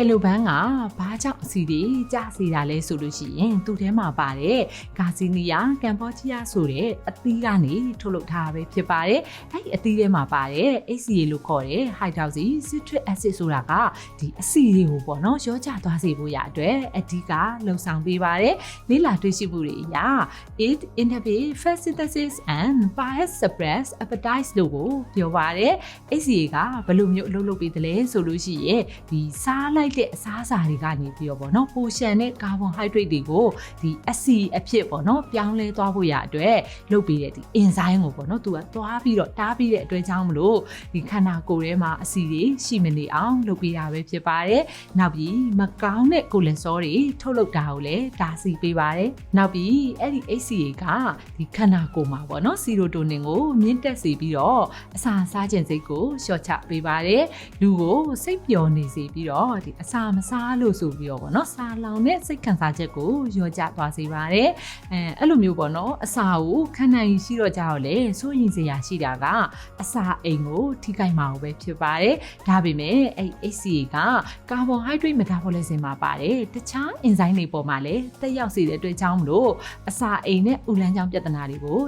ကယ်လိုဘန်းကဘာကြောင့်အစီတွေကျစေတာလဲဆိုလို့ရှိရင်သူ့ထဲမှာပါတဲ့ဂါဇီနီယာကမ်ဘောဒီးယားဆိုတဲ့အသီးကနေထုတ်လုပ်ထားတာပဲဖြစ်ပါတယ်။အဲ့ဒီအသီးထဲမှာပါတဲ့ HCA လို့ခေါ်တဲ့ hydroxy citric acid ဆိုတာကဒီအစီတွေကိုပေါ့နော်ရောကြသွားစေဖို့ရအတွက်အဓိကလှုံ့ဆော်ပေးပါတယ်။လေးလာတွေ့ရှိမှုတွေအရ it inhibit fat synthesis and bias suppress appetite လို့ကိုပြောပါတယ်။ HCA ကဘယ်လိုမျိုးအလုပ်လုပ်ပေးတယ်လဲဆိုလို့ရှိရင်ဒီစားလိုက်တဲ့အစားအစာတွေကနေပြီးတော့ပေါ့နော်ပိုရှန်တဲ့ကာဗွန်ဟိုက်ဒရိတ်တွေကိုဒီအဆီအဖြစ်ပေါ့နော်ပြောင်းလဲသွားဖို့ရအတွက်လုပ်ပေးတဲ့ဒီအင်ဇိုင်းကိုပေါ့နော်သူကသွားပြီးတော့တားပြီးတဲ့အတွက်ကြောင့်မလို့ဒီခန္ဓာကိုယ်ထဲမှာအဆီတွေရှိမနေအောင်လုပ်ပေးတာပဲဖြစ်ပါတယ်။နောက်ပြီးမကောင်းတဲ့ကိုလက်စောတွေထုတ်လုပ်တာကိုလည်းတားဆီးပေးပါတယ်။နောက်ပြီးအဲ့ဒီ HCA ကဒီခန္ဓာကိုယ်မှာပေါ့နော်စီရိုတိုနင်ကိုမြင့်တက်စေပြီးတော့အစာစားခြင်းစိတ်ကိုလျှော့ချပေးပါတယ်။လူကိုစိတ်ပျော်နေစေပြီးတော့ဒီအစာမစားလို့ဆိုပြီးတော့ပေါ့နော်စာလောင်တဲ့စိတ်ခံစားချက်ကိုလျော့ကျသွားစေပါတယ်။အဲအဲ့လိုမျိုးပေါ့နော်အစာကိုခံနိုင်ရှိတော့ကြတော့လေစိုးရင်စရာရှိတာကအစာအိမ်ကိုထိခိုက်မှာပဲဖြစ်ပါတယ်။ဒါပေမဲ့အဲ့ HCA ကကာဗွန်ဟိုက်ဒရိတ်မတာဘောလစ်ဇင်မှာပါတယ်တခြားအင်ဇိုင်းတွေပေါ်မှာလည်းတက်ရောက်စေတဲ့အတွက်ကြောင့်မလို့အစာအိမ်နဲ့ဥလန်းချောင်းပြဿနာတွေကို